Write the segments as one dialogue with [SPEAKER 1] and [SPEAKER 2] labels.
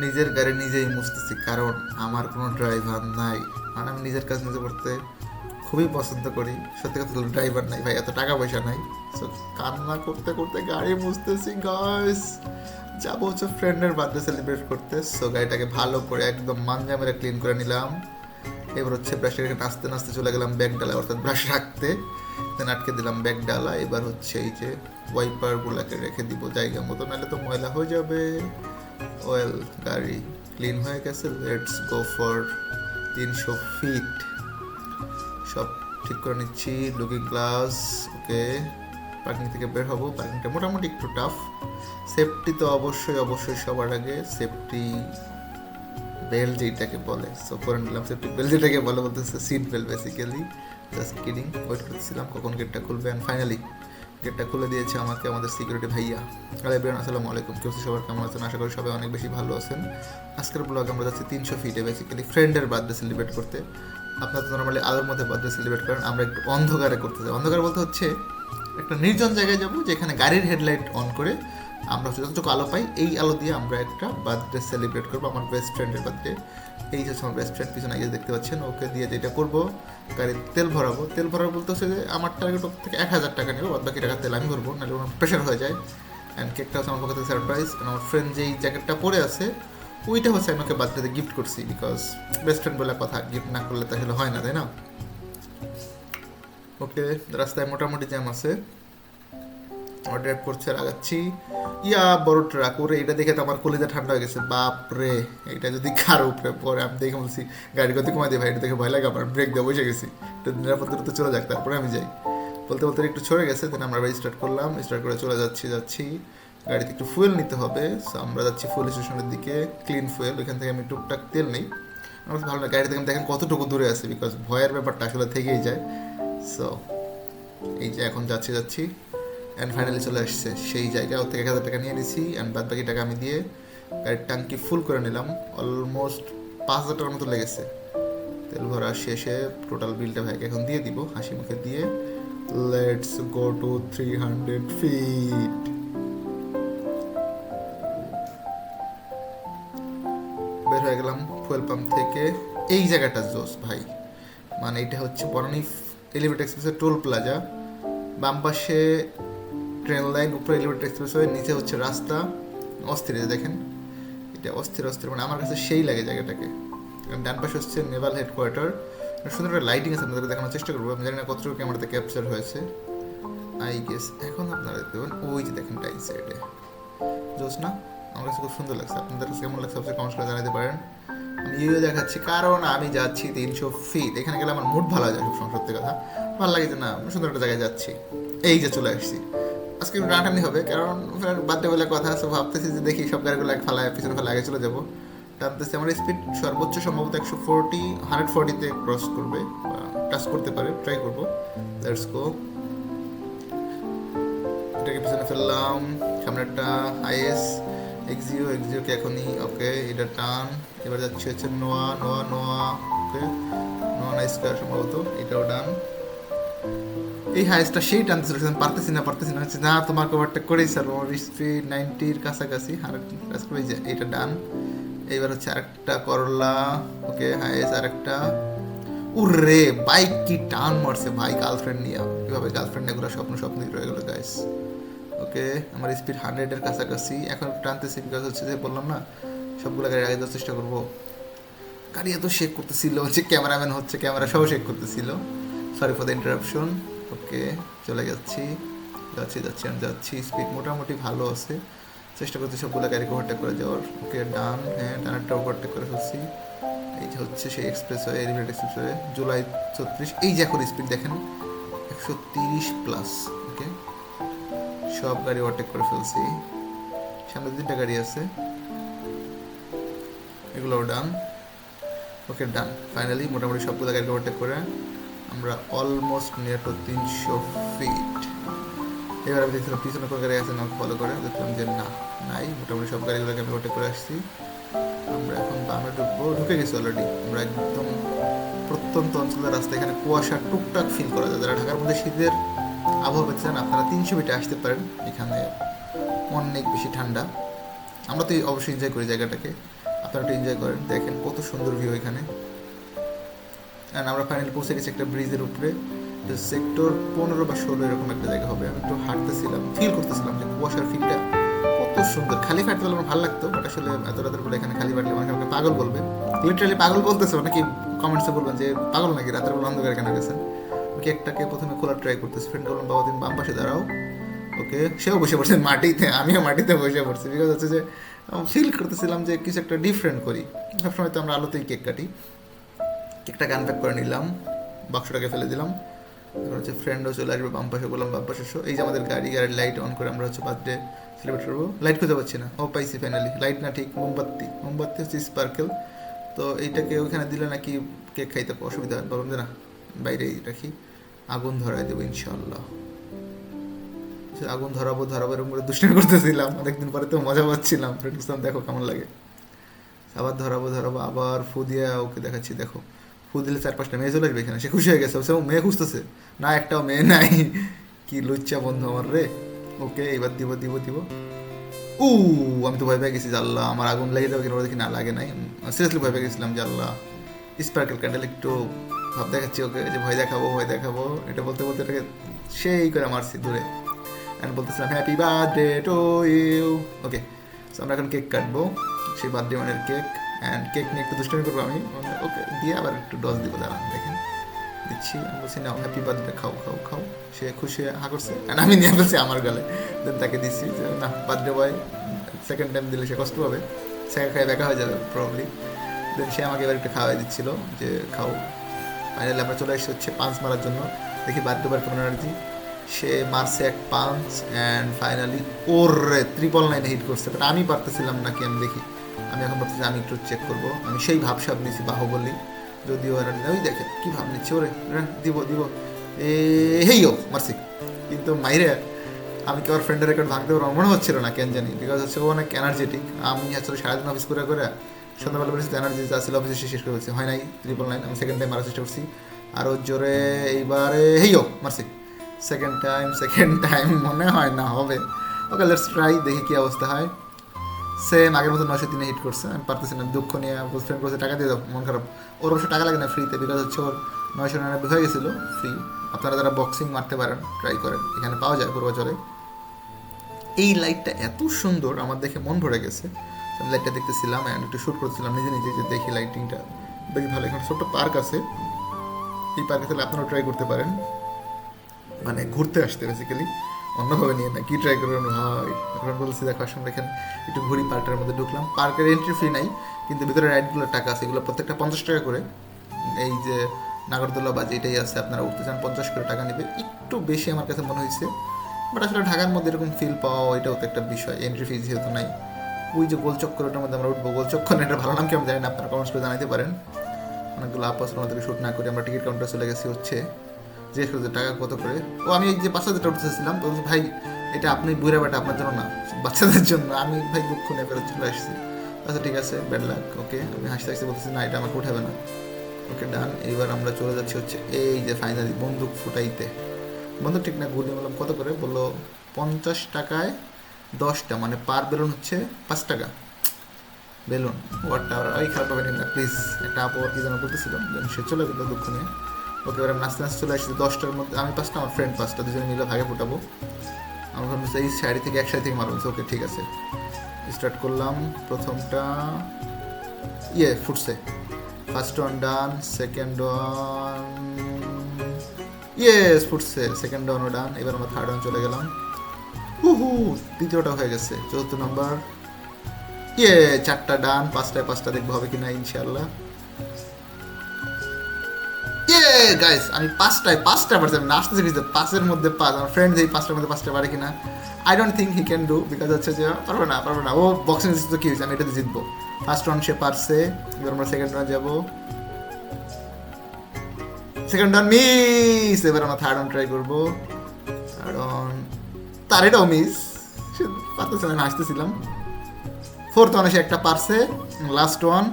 [SPEAKER 1] নিজের গাড়ি নিজেই মুছতেছি, কারণ আমার কোনো ড্রাইভার নাই। কারণ আমি নিজের কাজ নিজে করতে খুবই পছন্দ করি। সত্যি কথা ড্রাইভার নাই ভাই, এত টাকা পয়সা নাই। সো কান্না করতে করতে গাড়ি মুছতেছি গাইস যাব হচ্ছে ফ্রেন্ডের বার্থডে সেলিব্রেট করতে। সো গাড়িটাকে ভালো করে একদম মাঞ্জা মেরে ক্লিন করে নিলাম। এবার হচ্ছে এখানে নাচতে নাচতে চলে গেলাম ব্যাগ ডালা, অর্থাৎ ব্রাশ রাখতে। দেন আটকে দিলাম ব্যাগ ডালা। এবার হচ্ছে এই যে ওয়াইপারগুলোকে রেখে দিব জায়গা মতো, নাহলে তো ময়লা হয়ে যাবে। ওয়েল গাড়ি ক্লিন হয়ে গেছে লেটস গো ফর তিনশো ফিট সব ঠিক করে নিচ্ছি লুকিং গ্লাস ওকে পার্কিং থেকে বের হব পার্কিংটা মোটামুটি একটু টাফ সেফটি তো অবশ্যই অবশ্যই সবার আগে সেফটি বেল যেটাকে বলে সো করে নিলাম সেফটি বেল যেটাকে বলে বলতেছে seat belt basically just kidding wait করতেছিলাম কখন গেটটা খুলবে অ্যান্ড ফাইনালি গেটটা খুলে দিয়েছে আমাকে, আমাদের সিকিউরিটি ভাইয়া। হ্যালো এভরিওয়ান, আসসালামু আলাইকুম। কেউ সবার? কেমন আছেন? আশা করি সবাই অনেক বেশি ভালো আছেন। আজকের ব্লগ আমরা যাচ্ছি তিনশো ফিটে বেসিক্যালি ফ্রেন্ডের বার্থডে সেলিব্রেট করতে। আপনারা তো নর্মালি আলোর মধ্যে বার্থডে সেলিব্রেট করেন, আমরা একটু অন্ধকারে করতে যাই। অন্ধকার বলতে হচ্ছে একটা নির্জন জায়গায় যাব, যেখানে গাড়ির হেডলাইট অন করে আমরা যতটুকু আলো পাই, এই আলো দিয়ে আমরা একটা বার্থডে সেলিব্রেট করব, আমার বেস্ট ফ্রেন্ডের বার্থডে। এই হচ্ছে আমার বেস্ট ফ্রেন্ড পিছনে আগে দেখতে পাচ্ছেন, ওকে দিয়ে যেটা করব, গাড়ির তেল ভরাবো। তেল ভরাবো বলতে হচ্ছে যে, আমার টার্গেট থেকে এক হাজার টাকা নেব বাদ বাকি টাকা তেল আমি ভরবো, নাহলে ওনার প্রেশার হয়ে যায়। অ্যান্ড কেকটা হচ্ছে আমার পক্ষ সারপ্রাইজ আমার ফ্রেন্ড যেই জ্যাকেটটা পরে আছে, ওইটা হচ্ছে আমি ওকে বার্থডেতে গিফট করছি বিকজ বেস্ট ফ্রেন্ড বলে কথা গিফট না করলে তাহলে হয় না, তাই না? ওকে রাস্তায় মোটামুটি জ্যাম আছে। ড্রাইভ করছে আর আগাচ্ছি ইয়া, বড় ট্রাক, ওরে, এটা দেখে তো আমার কলিজা ঠান্ডা হয়ে গেছে। বাপ রে, এটা যদি কার উপরে পরে আমি দেখে বলছি গাড়ি গতি কমাই দিই ভাই, এটা দেখে ভয় লাগে আমার ব্রেক দিয়ে বসে গেছি। একটু নিরাপত্তা তো চলে যাক, তারপরে আমি যাই। বলতে বলতে একটু ছড়ে গেছে দেন আমরা স্টার্ট করলাম। স্টার্ট করে চলে যাচ্ছি যাচ্ছি। গাড়িতে একটু ফুয়েল নিতে হবে। সো আমরা যাচ্ছি ফুয়েল স্টেশনের দিকে ক্লিন ফুয়েল ওইখান থেকে আমি টুকটাক তেল নেই। আমার ভালো লাগে গাড়ি থেকে দেখেন কতটুকু দূরে আছে বিকজ ভয়ের ব্যাপারটা আসলে থেকেই যায়। সো এই যে এখন যাচ্ছি যাচ্ছি। অ্যান্ড ফাইনালি চলে আসছে সেই জায়গায় ওর থেকে এক হাজার টাকা নিয়ে নিছি অ্যান্ড বাদ বাকি টাকা আমি দিয়ে গাড়ির ট্যাঙ্কি ফুল করে নিলাম। অলমোস্ট পাঁচ হাজার টাকার মতো লেগেছে। তেল ভরা শেষে টোটাল বিলটা ভাইকে এখন দিয়ে দিব, হাসি মুখে দিয়ে। Let's go to three hundred feet বের হয়ে গেলাম ফুয়েল পাম্প থেকে। এই জায়গাটা জোস ভাই। মানে এটা হচ্ছে বনানী এলিভেট এক্সপ্রেসের টোল প্লাজা বাম পাশে ট্রেন লাইন উপরে এলিভেট এক্সপ্রেসওয়ে নিচে হচ্ছে রাস্তা, অস্থির দেখেন। এটা অস্থির অস্থির মানে আমার কাছে সেই লাগে জায়গাটাকে। ডান পাশে হচ্ছে নেভাল হেডকোয়ার্টার সুন্দর একটা লাইটিং আছে আপনাদের দেখানোর চেষ্টা করব। আমি জানি না কতটুকু ক্যামেরাতে ক্যাপচার হয়েছে। আই গেস এখন আপনারা দেখতে পাবেন, ওই যে দেখেন টাইম সাইডে জোস না, আমার কাছে খুব সুন্দর লাগছে। আপনাদের কাছে কেমন লাগছে অবশ্যই কমেন্ট করে জানাতে পারেন। আমি দেখাচ্ছি কারণ আমি যাচ্ছি তিনশো ফিট এখানে গেলে আমার মুড ভালো হয়ে যায়, সবসময় সত্যি কথা। ভালো লাগে যে না, সুন্দর একটা জায়গায় যাচ্ছি। এই যে চলে আসছি। আজকে টানাটানি হবে, কারণ বার্থডে বলে কথা আছে, ভাবতেছি যে দেখি সব গাড়িগুলো এক ফেলায় পিছনে ফেলে আগে চলে যাব। টানতেছি আমার স্পিড সর্বোচ্চ সম্ভবত একশো ফোরটি হান্ড্রেড ফোরটিতে ক্রস করবে টাচ করতে পারে ট্রাই করব। লেটস গো এটাকে পিছনে ফেললাম সামনে একটা আইএস এক্সিও এক্সিওকে এখনই ওকে এটা টান, এবার যাচ্ছে হচ্ছে নোয়া নোয়া নোয়া ওকে নোয়া নাইস সম্ভবত, এটাও ডান এই হাইসটা সেই টানতে চলেছে পারতেছি না পারতেছি না, হচ্ছে না তোমার কভারটা করেই স্যার ওর স্পিড নাইনটির কাছাকাছি আর এই যে এটা ডান। এইবার হচ্ছে আরেকটা করলা, ওকে হাইস আরেকটা। উরে বাইক কি টান মারছে ভাই গার্লফ্রেন্ড নিয়ে। কীভাবে গার্লফ্রেন্ড ঘোরা স্বপ্ন স্বপ্ন রয়ে গেল গাইস ওকে, আমার স্পিড হান্ড্রেডের কাছাকাছি। এখন টানতেছি বিকজ হচ্ছে যে বললাম না, সবগুলো গাড়ি আগে যাওয়ার চেষ্টা করব। গাড়ি এত শেক করতেছিল হচ্ছে ক্যামেরাম্যান হচ্ছে ক্যামেরা সহ শেক করতেছিল। Sorry for the interruption okay, চলে যাচ্ছি। যাচ্ছি যাচ্ছি, আমি যাচ্ছি। স্পিড মোটামুটি ভালো আছে। চেষ্টা করছি সবগুলো গাড়িকে ওভারটেক করে যাওয়ার। ওকে ডান হ্যাঁ ডানারটা ওভারটেক করে ফেলছি। এই যে হচ্ছে সেই expressway elevate expressway July ছত্রিশ। এই যে এখন স্পিড দেখেন, একশো তিরিশ প্লাস ওকে? সব গাড়ি ওভারটেক করে ফেলছি। সামনে তিনটা গাড়ি আছে। এগুলো ডান ওকে ডান ফাইনালি মোটামুটি সবগুলো গাড়ি ওভারটেক করে আমরা অলমোস্ট নিয়ার টু তিনশো ফিট এবার আমি দেখছিলাম পিছনে কোনো গাড়ি আছে না ফলো করে। দেখলাম যে না, নাই। মোটামুটি সব গাড়িগুলোকে আমি ওভারটেক করে আসছি। আমরা এখন বামে ঢুকবো। ঢুকে গেছি অলরেডি আমরা একদম প্রত্যন্ত অঞ্চলের রাস্তা এখানে কুয়াশা টুকটাক ফিল করা যায়। যারা ঢাকার মধ্যে শীতের আবহাওয়া পেতে চান, আপনারা তিনশো ফিটে আসতে পারেন। এখানে অনেক বেশি ঠান্ডা। আমরা তো অবশ্যই এনজয় করি জায়গাটাকে। আপনারা একটু এনজয় করেন। দেখেন কত সুন্দর ভিউ এখানে। অ্যান্ড আমরা ফাইনালি পৌঁছে গেছি একটা ব্রিজের উপরে। তো সেক্টর পনেরো বা ষোলো এরকম একটা জায়গা হবে। আমি একটু হাঁটতেছিলাম ফিল করতেছিলাম যে কুয়াশার ফিলটা কত সুন্দর। খালি ফাটতে আমার ভালো লাগতো বাট আসলে এত রাতের বেলা এখানে খালি ফাটলে আমাকে পাগল বলবে। লিটারালি পাগল বলতেছে নাকি কমেন্টসে বলবেন যে, পাগল নাকি? রাতের বেলা অন্ধকার কেন গেছেন? কেকটাকে প্রথমে খোলার ট্রাই করতেছি। ফ্রেন্ড বললাম, বাবা, তুমি বাম পাশে দাঁড়াও। ওকে সেও বসে পড়ছে মাটিতে, আমিও মাটিতে বসে পড়ছি। বিকজ হচ্ছে যে ফিল করতেছিলাম যে কিছু একটা ডিফারেন্ট করি। সবসময় তো আমরা আলোতেই কেক কাটি। কেকটাকে আনপ্যাক করে নিলাম, বাক্সটাকে ফেলে দিলাম। এবার হচ্ছে ফ্রেন্ডও চলে আসবে, বাম পাশে বললাম, বাম পাশে। এই যে আমাদের গাড়ি, গাড়ির লাইট অন করে আমরা হচ্ছে বার্থডে সেলিব্রেট করব। লাইট খুঁজে পাচ্ছি না। ও পাইছি ফাইনালি লাইট না ঠিক, মোমবাতি। মোমবাতি হচ্ছে স্পার্কেল তো এইটাকে ওইখানে দিলে নাকি কেক খাইতে অসুবিধা হয়। যে না বাইরেই রাখি। আগুন ধরাই দেবো ইনশাল্লাহ আগুন ধরাবো ধরাবো, এরকম করে দুষ্টামি করতেছিলাম। অনেকদিন পরে তো মজা পাচ্ছিলাম। ফ্রেন্ড দেখো কেমন লাগে। আবার ধরাবো ধরাবো, আবার ফু দিয়ে ওকে দেখাচ্ছি, দেখো। ফু দিলে চার পাঁচটা মেয়ে চলে আসবে এখানে। সে খুশি হয়ে গেছে সে মেয়ে খুঁজতেছে। না, একটাও মেয়ে নাই। কি লুচ্চা বন্ধু আমার রে। ওকে, এবার দিব দিব দিব। উ, আমি তো ভয় পেয়ে গেছি আল্লাহ, আমার আগুন লেগে যাবে কিনা দেখি না, লাগে নাই। সিরিয়াসলি ভয় পেয়ে গেছিলাম আল্লাহ স্পার্কেল ক্যান্ডেল একটু ভাব দেখাচ্ছি ওকে যে ভয় দেখাবো ভয় দেখাবো। এটা বলতে বলতে এটাকে সেই করে মারছি দূরে। অ্যান্ড বলতেছিলাম happy birthday to you okay আমরা এখন কেক কাটবো, সেই বার্থডে মানের কেক অ্যান্ড কেক নিয়ে একটু দুষ্টমি করব আমি। ওকে দিয়ে আবার একটু ডজ দিব, দাঁড়ান, দেখেন। দিচ্ছি, আমি বলছি না হ্যাপি বার্থডে খাও খাও খাও। সে খুশি হা করছে। অ্যান্ড আমি নিয়ে ফেলছি আমার গালে দেন তাকে দিচ্ছি যে, না বার্থডে বয় সেকেন্ড টাইম দিলে সে কষ্ট পাবে। সেকেন্ড খাই দেখা হয়ে যাবে প্রবলি দেন সে আমাকে এবার একটু খাওয়াই দিচ্ছিল যে, খাও। ফাইনালি আমরা চলে এসে হচ্ছে পাঁচ মারার জন্য। দেখি বার্থডে বার কেমন এনার্জি সে মারছে এক পাঞ্চ অ্যান্ড ফাইনালি ওর ত্রিপল নাইনে হিট করছে। আমি পারতেছিলাম নাকি আমি দেখি। আমি এখন ভাবতেছি, আমি একটু চেক করব। আমি সেই ভাবসাব নিয়েছি বাহুবলি। যদিও এরা ওই দেখে কি ভাব নিচ্ছে ওরে? দিব দিব। এ হেইও মারছি। কিন্তু মাইরে, আমি কি ওর ফ্রেন্ডের রেকর্ড ভাঙতে পারব? মনে হচ্ছিল না, কেন জানি। বিকজ হচ্ছে ও অনেক এনার্জেটিক আমি আসলে সারাদিন অফিস করে করে সন্ধ্যাবেলা বলেছি এনার্জি যা ছিল অফিসে শেষ করে ফেলছি। হয় নাই ত্রিপল নাইন আমি সেকেন্ড টাইম মারার চেষ্টা করছি। আরও জোরে এইবারে হেইও মারছি। সেকেন্ড টাইম সেকেন্ড টাইম মনে হয় না হবে। ওকে লেটস ট্রাই দেখি কি অবস্থা হয়। সেম আগের মতো নয়শো তিনে হিট করছে। আমি পারতেছি না, দুঃখ নিয়ে ফ্রেন্ড করছে টাকা দিয়ে দাও, মন খারাপ। ওর অবশ্য টাকা লাগে না ফ্রিতে বিকজ হচ্ছে ওর নয়শো নিরানব্বই হয়ে গেছিল ফ্রি আপনারা যারা বক্সিং মারতে পারেন ট্রাই করেন, এখানে পাওয়া যায় পূর্বাচলে এই লাইটটা এত সুন্দর, আমার দেখে মন ভরে গেছে। আমি লাইটটা দেখতেছিলাম অ্যান্ড একটু শ্যুট করছিলাম নিজে নিজে, যে দেখি লাইটিংটা বেশ ভালো, এখানে ছোট্ট পার্ক আছে। এই পার্কে তাহলে আপনারাও ট্রাই করতে পারেন। মানে ঘুরতে আসতে বেসিক্যালি অন্যভাবে নিয়ে না। কি ট্রাই করবেন ভাই এখন বলছি দেখো আসলে এখানে একটু ঘুরি পার্কটার মধ্যে ঢুকলাম। পার্কের এন্ট্রি ফ্রি নাই, কিন্তু ভিতরে রাইডগুলোর টাকা আছে। এগুলো প্রত্যেকটা পঞ্চাশ টাকা করে। এই যে নাগরদোলা বা যেটাই আছে, আপনারা উঠতে চান, পঞ্চাশ করে টাকা নেবে। একটু বেশি আমার কাছে মনে হয়েছে। বাট আসলে ঢাকার মধ্যে এরকম ফিল পাওয়া, এটাও তো একটা বিষয়। এন্ট্রি ফি যেহেতু নাই। ওই যে গোলচক্কর ওটার মধ্যে আমরা উঠবো। গোলচক্কর এটা ভালো নাম কি আমি জানি না, আপনারা কমেন্টস করে জানাতে পারেন। অনেকগুলো আপ আসলে আমাদেরকে শ্যুট না করে আমরা টিকিট কাউন্টার চলে গেছি হচ্ছে। জিজ্ঞেস করছে টাকা কত করে? ও, আমি এই যে বাচ্চাদেরটা উঠতেছিলাম তো ভাই, এটা আপনি বুড়া বেটা আপনার জন্য না, বাচ্চাদের জন্য। আমি, ভাই, দুঃখ নিয়ে ফেরত চলে আসছি। আচ্ছা ঠিক আছে ব্যাড লাক ওকে আমি হাসতে হাসতে বলতেছি, না, এটা আমাকে উঠাবে না। ওকে ডান এইবার আমরা চলে যাচ্ছি হচ্ছে এই যে ফাইনালি বন্দুক ফুটাইতে। বন্দুক ঠিক না, গুলি বললাম কত করে? বলল, পঞ্চাশ টাকায় দশটা মানে পার বেলুন হচ্ছে পাঁচ টাকা। বেলুন ওয়ারটা ওই খারাপ হবে না প্লিজ একটা আপু কি যেন বলতেছিল Then সে চলে গেলো দুঃখ নিয়ে। ওকে এবার নাচতে নাচতে চলে আসছি, দশটার মধ্যে আমি পাঁচটা, আমার ফ্রেন্ড পাঁচটা, দুজনে মিলে ভাগে ফুটাবো। আমার ভাবলাম এই শাড়ি থেকে এক শাড়ি থেকে মারবো। ওকে, ঠিক আছে। স্টার্ট করলাম। প্রথমটা ইয়ে ফুটছে। First one done second one yes ফুটছে। সেকেন্ড ওয়ানও ডান এবার আমরা থার্ড ওয়ান চলে গেলাম। হুহু দ্বিতীয়টা হয়ে গেছে। চতুর্থ নম্বর ইয়ে চারটা ডান পাঁচটায় পাঁচটা দেখব হবে কিনা ইনশাল্লাহ ইয়ে গাইস আমি পাঁচটায়, পাঁচটা পারছি আমি নাচতে শিখেছি পাঁচের মধ্যে পাঁচ, আমার ফ্রেন্ড এই পাঁচটার মধ্যে পাঁচটা পারে কিনা I don't think he can do because হচ্ছে যে, পারবে না পারবে না। ও বক্সিং তো কি হয়েছে? আমি এটাতে জিতবো। ফার্স্ট রাউন্ড সে পারছে, এবার আমরা সেকেন্ড রাউন্ড যাব। সেকেন্ড রাউন্ড মিস এবার আমরা থার্ড রাউন্ড ট্রাই করব। রাউন্ড তার এটাও মিস সে পারতেছে না, আমি হাসতেছিলাম ফোর্থ ওয়ানে সে একটা পারছে লাস্ট ওয়ান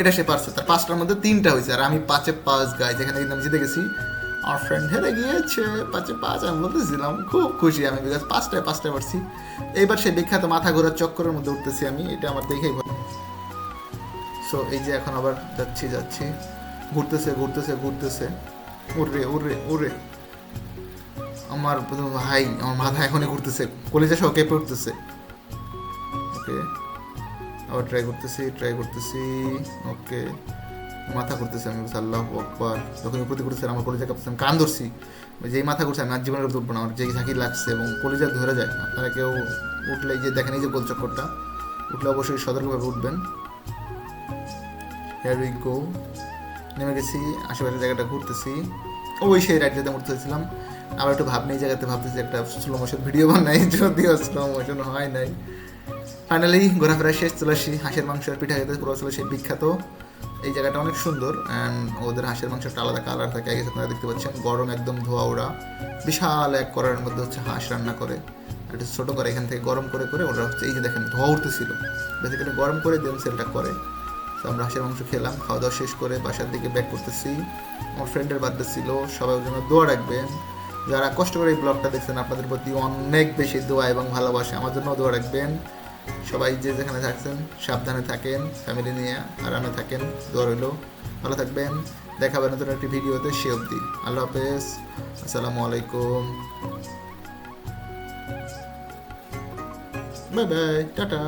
[SPEAKER 1] এটা সে পারছে। তার পাঁচটার মধ্যে তিনটা হয়েছে। আর আমি পাঁচে পাঁচ গাই যেখানে কিন্তু আমি জিতে গেছি। আমার ফ্রেন্ড হেরে গিয়েছে। পাঁচে পাঁচ, আমি বলতেছিলাম, খুব খুশি আমি বিকজ পাঁচটায় পাঁচটায় পারছি। এইবার সে বিখ্যাত মাথা ঘোরার চক্করের মধ্যে উঠতেছি আমি, এটা আমার দেখেই ভালো সো এই যে এখন আবার যাচ্ছি যাচ্ছি। ঘুরতেছে ঘুরতেছে ঘুরতেছে। উড়রে উড়রে উড়রে আমার ভাই আমার মাথা এখনই ঘুরতেছে। কলেজে সহ কেঁপে উঠতেছে। ওকে আবার ট্রাই করতেছি ট্রাই করতেছি। ওকে মাথা ঘুরতেছে আমি আল্লাহ আকবার। যখন উপরে করতেছে আমার কলেজে কাঁপতেছে, আমি কান ধরছি। যেই মাথা করছে আমি আর জীবনের উঠবো না, আমার যেই ঝাঁকি লাগছে এবং কলেজে ধরে যায়। আপনারা কেউ উঠলে যে দেখেন, এই যে গোল চক্করটা, উঠলে অবশ্যই সতর্কভাবে উঠবেন। হেয়ার উই গো নেমে গেছি, আশেপাশের জায়গাটা ঘুরতেছি। ওই সেই রাইডটাতে উঠতে হয়েছিলাম। আবার একটু ভাবনি, এই জায়গাতে ভাবতেছি, একটা স্লো মোশন ভিডিও বানাই, যদিও স্লো মোশন হয় নাই। ফাইনালি ঘোরাফেরা শেষ চলে আসি হাঁসের মাংস আর পিঠা খেতে পুরো চলে সেই বিখ্যাত। এই জায়গাটা অনেক সুন্দর অ্যান্ড ওদের হাঁসের মাংসটা আলাদা কালার থাকে আগে আপনারা দেখতে পাচ্ছেন, গরম একদম ধোয়া ওরা বিশাল এক করার মধ্যে হচ্ছে হাঁস রান্না করে। একটু ছোটো করে, এখান থেকে গরম করে করে ওরা হচ্ছে এই যে দেখেন, ধোয়া উঠতেছিল বেসিক্যালি গরম করে দেন সেলটা করে। তো আমরা হাঁসের মাংস খেলাম, খাওয়া দাওয়া শেষ করে বাসার দিকে ব্যাক করতেছি। আমার ফ্রেন্ডের বার্থডে ছিল, সবাই জন্য দোয়া রাখবেন। যারা কষ্ট করে এই ব্লগটা দেখছেন, আপনাদের প্রতি অনেক বেশি দোয়া এবং ভালোবাসা, আমার জন্য দোয়া রাখবেন। সবাই যে যেখানে থাকছেন, সাবধানে থাকেন ফ্যামিলি নিয়ে আরামে থাকেন, দোয়া রইল। ভালো থাকবেন দেখাবেন নতুন একটি ভিডিওতে সে অবধি। আল্লাহ হাফেজ। আসসালামু আলাইকুম। Bye bye, tata.